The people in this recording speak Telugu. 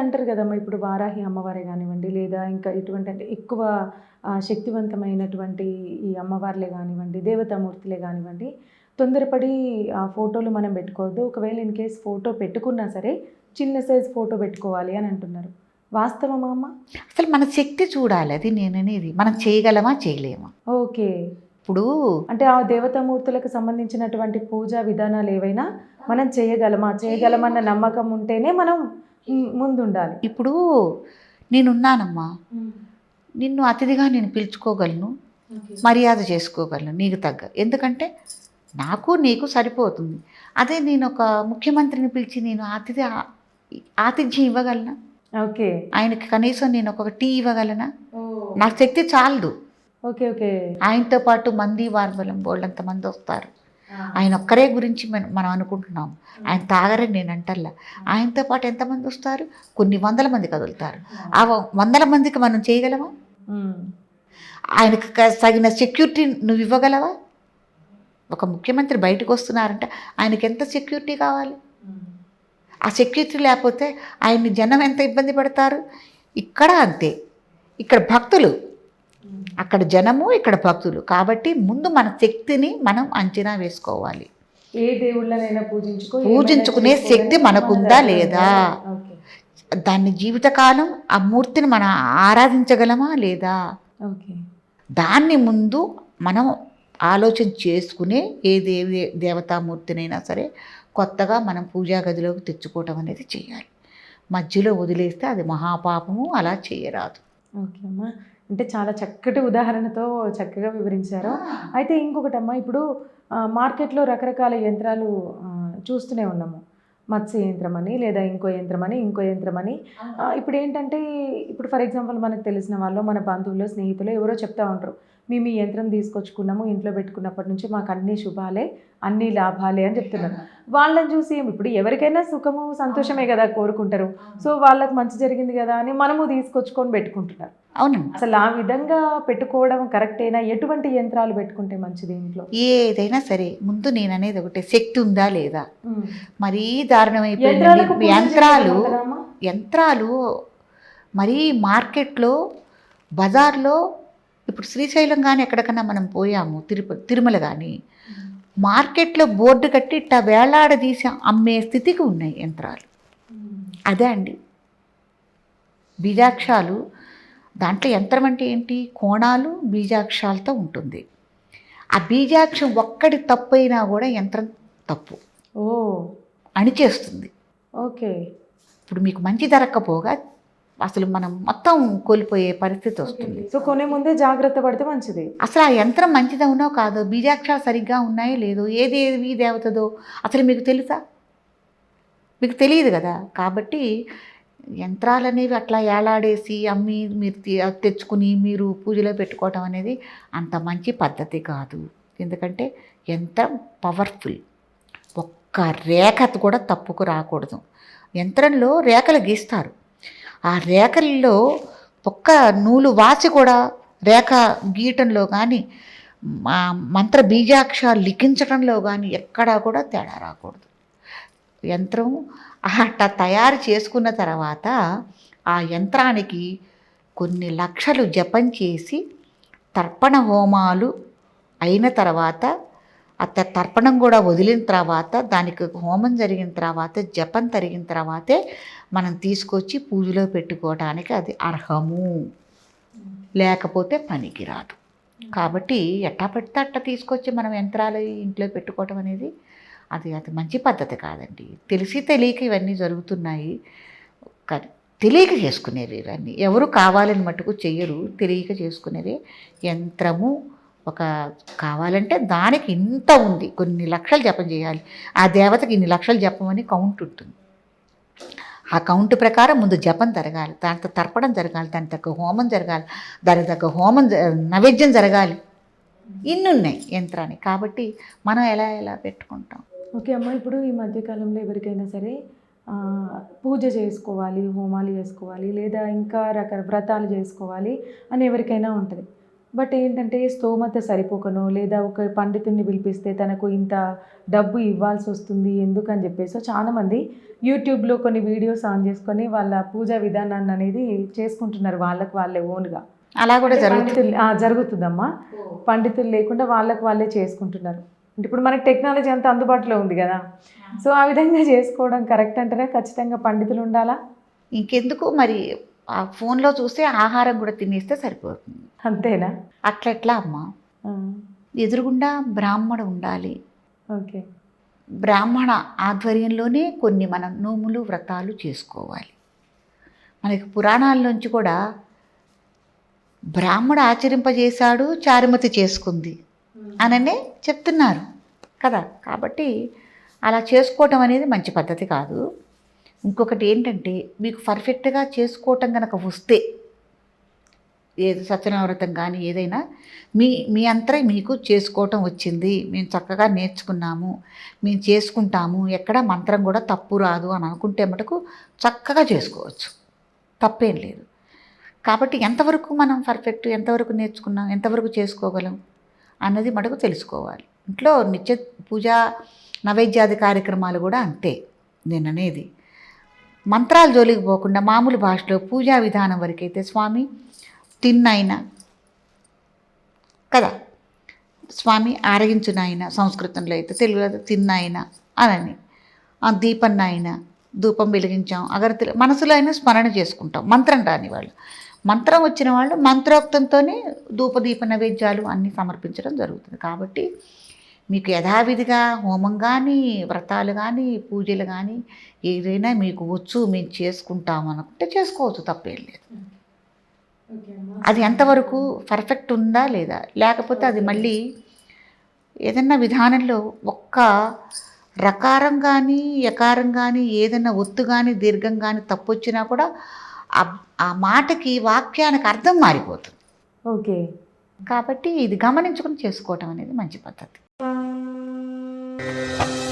అంటారు కదమ్మా ఇప్పుడు వారాహి అమ్మవారే కానివ్వండి లేదా ఇంకా ఇటువంటి అంటే ఎక్కువ శక్తివంతమైనటువంటి ఈ అమ్మవార్లే కానివ్వండి దేవతామూర్తులే కానివ్వండి తొందరపడి ఆ ఫోటోలు మనం పెట్టుకోవద్దు. ఒకవేళ ఇన్ కేస్ ఫోటో పెట్టుకున్నా సరే చిన్న సైజ్ ఫోటో పెట్టుకోవాలి అని అంటున్నారు. వాస్తవమా అమ్మ? అసలు మన శక్తి చూడాలి అది నేననేది మనం చేయగలమా చేయలేమా? ఓకే. ఇప్పుడు అంటే ఆ దేవతామూర్తులకు సంబంధించినటువంటి పూజా విధానాలు ఏవైనా మనం చేయగలమా? చేయగలమన్న నమ్మకం ఉంటేనే మనం మ్, ముందుండాలి. ఇప్పుడు నేనున్నానమ్మా. నిన్ను అతిథిగా నేను పిలుచుకోగలను మర్యాద చేసుకోగలను నీకు తగ్గ. ఎందుకంటే నాకు నీకు సరిపోతుంది. అదే నేను ఒక ముఖ్యమంత్రిని పిలిచి నేను అతిథి ఆతిథ్యం ఇవ్వగలనా? ఓకే. ఆయనకి కనీసం నేను ఒక టీ ఇవ్వగలనా? నాకు శక్తి చాలదు. Okay okay. ఆయనతో పాటు మంది వార్బలం బోళ్ళంత మంది వస్తారు. ఆయన ఒక్కరే గురించి మన- మనం అనుకుంటున్నాం ఆయన తాగరని నేను అంటల్లా. ఆయనతో పాటు ఎంతమంది వస్తారు? కొన్ని వందల మంది కదులుతారు. ఆ వందల మందికి మనం చేయగలమా? మ్, ఆయనకు తగిన సెక్యూరిటీ నువ్వు ఇవ్వగలవా? ఒక ముఖ్యమంత్రి బయటకు వస్తున్నారంటే. ఆయనకి ఎంత సెక్యూరిటీ కావాలి? ఆ సెక్యూరిటీ లేకపోతే ఆయన్ని జనం ఎంత ఇబ్బంది పడతారు? ఇక్కడ అంతే. ఇక్కడ భక్తులు అక్కడ జనము ఇక్కడ భక్తులు. కాబట్టి ముందు మన శక్తిని మనం అంచనా వేసుకోవాలి. ఏ దేవుళ్ళనైనా పూజించుకో పూజించుకునే శక్తి మనకుందా మన లేదా? దాన్ని జీవితకాలం ఆ మూర్తిని మనం ఆరాధించగలమా లేదా? ఓకే. దాన్ని ముందు మనం ఆలోచన చేసుకునే ఏ దేవి దేవతామూర్తినైనా సరే కొత్తగా మనం పూజా గదిలోకి తెచ్చుకోవటం అనేది చేయాలి. మధ్యలో వదిలేస్తే అది మహాపాపము అలా చేయరాదు. ఓకే అమ్మా. అంటే చాలా చక్కటి ఉదాహరణతో చక్కగా వివరించారు. అయితే ఇంకొకటమ్మా ఇప్పుడు మార్కెట్లో రకరకాల యంత్రాలు చూస్తూనే ఉన్నాము. మత్స్య యంత్రం అని లేదా ఇంకో యంత్రం అని ఇంకో యంత్రం అని. ఇప్పుడు ఏంటంటే ఇప్పుడు ఫర్ ఎగ్జాంపుల్ మనకు తెలిసిన వాళ్ళు మన బంధువులు స్నేహితులు ఎవరో చెప్తా ఉంటారు. మేము ఈ యంత్రం తీసుకొచ్చుకున్నాము ఇంట్లో పెట్టుకున్నప్పటి నుంచి మాకు అన్ని శుభాలే అన్ని లాభాలే అని చెప్తున్నారు. వాళ్ళని చూసి ఇప్పుడు ఎవరికైనా సుఖము సంతోషమే కదా కోరుకుంటారు. సో వాళ్ళకి మంచి జరిగింది కదా అని మనము తీసుకొచ్చుకొని పెట్టుకుంటున్నారు. అవునండి. అసలు ఆ విధంగా పెట్టుకోవడం కరెక్టేనా? ఎటువంటి యంత్రాలు పెట్టుకుంటే మంచిది ఇంట్లో? ఏదైనా సరే ముందు నేను అనేది ఒకటే శక్తి ఉందా లేదా. మరీ దారుణమైపోయింది యంత్రాలు? యంత్రాలు మరీ మార్కెట్లో బజార్లో ఇప్పుడు శ్రీశైలం కానీ ఎక్కడికన్నా మనం పోయాము తిరుపతి తిరుమల కానీ మార్కెట్లో బోర్డు కట్టి ఇట్టా వేలాడదీసి అమ్మే స్థితికి ఉన్నాయి యంత్రాలు. అదే అండి. బీజాక్షాలు దాంట్లో యంత్రం అంటే ఏంటి? కోణాలు బీజాక్షాలతో ఉంటుంది. ఆ బీజాక్షం ఒక్కటి తప్పు అయినా కూడా యంత్రం తప్పు. ఓ. అణిచేస్తుంది. ఓకే. ఇప్పుడు మీకు మంచి దొరక్కపోగా అసలు మనం మొత్తం కోల్పోయే పరిస్థితి వస్తుంది. సో కొనే ముందే జాగ్రత్త పడితే మంచిది. అసలు ఆ యంత్రం మంచిదవునో కాదో బీజాక్షరాలు సరిగ్గా ఉన్నాయో లేదో ఏది ఏది దేవతదో అసలు మీకు తెలుసా? మీకు తెలియదు కదా. కాబట్టి యంత్రాలు అనేవి అట్లా ఏలాడేసి అమ్మి మీరు తెచ్చుకుని మీరు పూజలో పెట్టుకోవటం అనేది అంత మంచి పద్ధతి కాదు. ఎందుకంటే యంత్రం పవర్ఫుల్. ఒక్క రేఖ కూడా తప్పుకు రాకూడదు. యంత్రంలో రేఖలు గీస్తారు. ఆ రేఖల్లో ఒక్క నూలు వాచి కూడా రేఖ గీయటంలో కానీ మా మంత్ర బీజాక్షరాలు లిఖించడంలో కానీ ఎక్కడా కూడా తేడా రాకూడదు. యంత్రం అట్లా తయారు చేసుకున్న తర్వాత ఆ యంత్రానికి కొన్ని లక్షలు జపం చేసి తర్పణ హోమాలు అయిన తర్వాత ఆ త- తర్పణం కూడా వదిలిన తర్వాత దానికి హోమం జరిగిన తర్వాత జపం జరిగిన తర్వాతే మనం తీసుకొచ్చి పూజలో పెట్టుకోవడానికి అది అర్హము. లేకపోతే పనికిరాదు. కాబట్టి ఎట్టా పెడితే అట్టా తీసుకొచ్చి మనం యంత్రాలు ఇంట్లో పెట్టుకోవటం అనేది అది అది మంచి పద్ధతి కాదండి. తెలిసి తెలియక ఇవన్నీ జరుగుతున్నాయి. కానీ తెలియక చేసుకునేవి ఇవన్నీ. ఎవరు కావాలని మటుకు చెయ్యరు. తెలియక చేసుకునేవి యంత్రము ఒక కావాలంటే దానికి ఇంత ఉంది. కొన్ని లక్షలు జపం చేయాలి. ఆ దేవతకి ఇన్ని లక్షలు జపమని కౌంట్ ఉంటుంది. ఆ కౌంట్ ప్రకారం ముందు జపం జరగాలి. దాంతో తర్పణం జరగాలి. దాని తగ్గ హోమం జరగాలి. దాని తగ్గ హోమం నైవేద్యం జరగాలి. ఇన్నున్నాయి యంత్రాన్ని కాబట్టి మనం ఎలా ఎలా పెట్టుకుంటాం? ఓకే అమ్మ ఇప్పుడు ఈ మధ్యకాలంలో ఎవరికైనా సరే పూజ చేసుకోవాలి హోమాలు చేసుకోవాలి లేదా ఇంకా రక వ్రతాలు చేసుకోవాలి అని ఎవరికైనా ఉంటుంది. బట్ ఏంటంటే స్తోమత సరిపోకనో లేదా ఒక పండితుడిని పిలిపిస్తే తనకు ఇంత డబ్బు ఇవ్వాల్సి వస్తుంది ఎందుకని చెప్పేసి చాలామంది యూట్యూబ్లో కొన్ని వీడియోస్ ఆన్ చేసుకొని వాళ్ళ పూజా విధానాన్ని అనేది చేసుకుంటున్నారు వాళ్ళకి వాళ్ళే ఓన్గా. అలా కూడా జరుగుతుంది. జరుగుతుందమ్మా. పండితులు లేకుండా వాళ్ళకి వాళ్ళే చేసుకుంటున్నారు. ఇప్పుడు మనకి టెక్నాలజీ అంతా అందుబాటులో ఉంది కదా. సో ఆ విధంగా చేసుకోవడం కరెక్ట్ అంటారా? ఖచ్చితంగా పండితులు ఉండాలా? ఇంకెందుకు? మరి ఆ ఫోన్లో చూస్తే ఆహారం కూడా తినేస్తే సరిపోతుంది. అంతేనా? అట్లెట్లా అమ్మా? ఎదురుగుండా బ్రాహ్మణ ఉండాలి. ఓకే. బ్రాహ్మణ ఆధ్వర్యంలోనే కొన్ని మనం నోములు వ్రతాలు చేసుకోవాలి. మనకి పురాణాల్లోంచి కూడా బ్రాహ్మడు ఆచరింపజేశాడు చారుమతి చేసుకుంది అననే చెప్తున్నారు. కదా? కాబట్టి అలా చేసుకోవటం అనేది మంచి పద్ధతి కాదు. ఇంకొకటి ఏంటంటే మీకు పర్ఫెక్ట్గా చేసుకోవటం కనుక వస్తే ఏది సత్యనావ్రతం కానీ ఏదైనా మీ మీ అంతరే మీకు చేసుకోవటం వచ్చింది. మేము చక్కగా నేర్చుకున్నాము. మేము చేసుకుంటాము. ఎక్కడ మంత్రం కూడా తప్పు రాదు అని అనుకుంటే మటుకు చక్కగా చేసుకోవచ్చు. తప్పేం లేదు. కాబట్టి ఎంతవరకు మనం పర్ఫెక్ట్ ఎంతవరకు నేర్చుకున్నాం ఎంతవరకు చేసుకోగలం అన్నది మటుకు తెలుసుకోవాలి. ఇంట్లో నిత్య పూజ నైవేద్యాది కార్యక్రమాలు కూడా అంతే నేను అనేది మంత్రాలు జోలికి పోకుండా మామూలు భాషలో పూజా విధానం వరకైతే స్వామి తిన్నైనా కదా స్వామి ఆరగించు సంస్కృతంలో అయితే తెలుగులో తిన్నాయన అనని ఆ దీపం ధూపం వెలిగించాం అగరత్తులు మనసులో అయినా స్మరణ చేసుకుంటాం మంత్రం రాని వాళ్ళు. మంత్రం వచ్చిన వాళ్ళు మంత్రోక్తంతోనే ధూపదీప నైవేద్యాలు అన్నీ సమర్పించడం జరుగుతుంది. కాబట్టి మీకు యథావిధిగా హోమం కానీ వ్రతాలు కానీ పూజలు కానీ ఏదైనా మీకు వచ్చు మేము చేసుకుంటాం అనుకుంటే చేసుకోవచ్చు తప్పేం లేదు. అది ఎంతవరకు పర్ఫెక్ట్ ఉందా లేదా? లేకపోతే అది మళ్ళీ ఏదన్నా విధానంలో ఒక్క రకారం కానీ యకారం కానీ ఏదైనా ఒత్తు కానీ దీర్ఘం కానీ తప్పు వచ్చినా కూడా ఆ మాటకి వాక్యానికి అర్థం మారిపోతుంది. ఓకే. కాబట్టి ఇది గమనించుకుని చేసుకోవటం అనేది మంచి పద్ధతి. Música